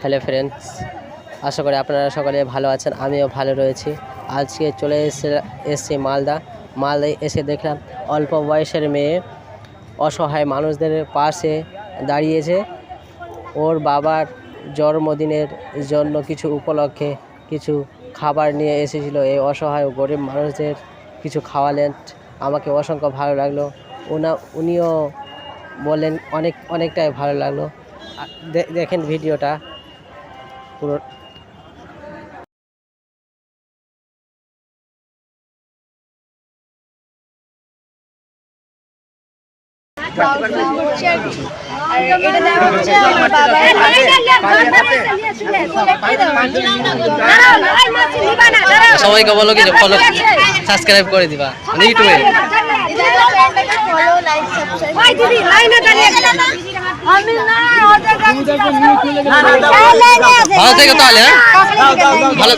Hello friends আশা করি আপনারা সকলে ভালো আছেন, আমিও ভালো রয়েছি। আজকে চলে এসে এসেছি মালদা। মালদায় এসে দেখলাম অল্প বয়সের মেয়ে অসহায় মানুষদের পাশে দাঁড়িয়েছে। ওর বাবার জন্মদিনের জন্য কিছু উপলক্ষে কিছু খাবার নিয়ে এসেছিল। এই অসহায় গরিব মানুষদের কিছু খাওয়ালেন। আমাকে অসংখ্য ভালো লাগল। ওনা উনিও বললেন অনেক অনেকটাই ভালো লাগল। দেখেন ভিডিওটা। পুরো সবাইকে বলো কি ফলো সাবস্ক্রাইব করে দিবা। মানে ইউটিউবে। ভালো থেকে তাহলে হ্যাঁ ভালো।